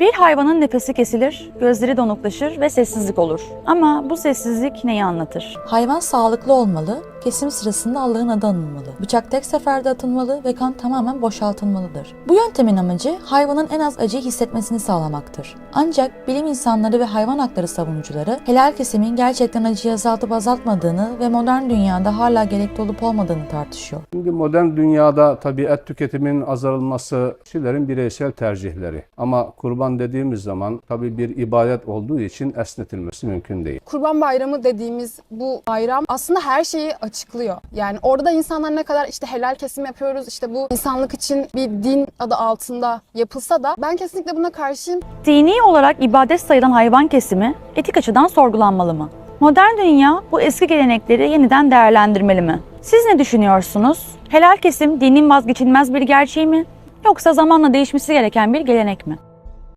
Bir hayvanın nefesi kesilir, gözleri donuklaşır ve sessizlik olur. Ama bu sessizlik neyi anlatır? Hayvan sağlıklı olmalı, kesim sırasında Allah'ın adı anılmalı. Bıçak tek seferde atılmalı ve kan tamamen boşaltılmalıdır. Bu yöntemin amacı hayvanın en az acıyı hissetmesini sağlamaktır. Ancak bilim insanları ve hayvan hakları savunucuları helal kesimin gerçekten acıyı azaltıp azaltmadığını ve modern dünyada hala gerekli olup olmadığını tartışıyor. Şimdi modern dünyada tabii et tüketiminin azalması kişilerin bireysel tercihleri. Ama kurban dediğimiz zaman tabii bir ibadet olduğu için esnetilmesi mümkün değil. Kurban Bayramı dediğimiz bu bayram aslında her şeyi açıklıyor. Yani orada da insanlar ne kadar işte helal kesim yapıyoruz, işte bu insanlık için bir din adı altında yapılsa da ben kesinlikle buna karşıyım. Dini olarak ibadet sayılan hayvan kesimi etik açıdan sorgulanmalı mı? Modern dünya bu eski gelenekleri yeniden değerlendirmeli mi? Siz ne düşünüyorsunuz? Helal kesim dinin vazgeçilmez bir gerçeği mi? Yoksa zamanla değişmesi gereken bir gelenek mi?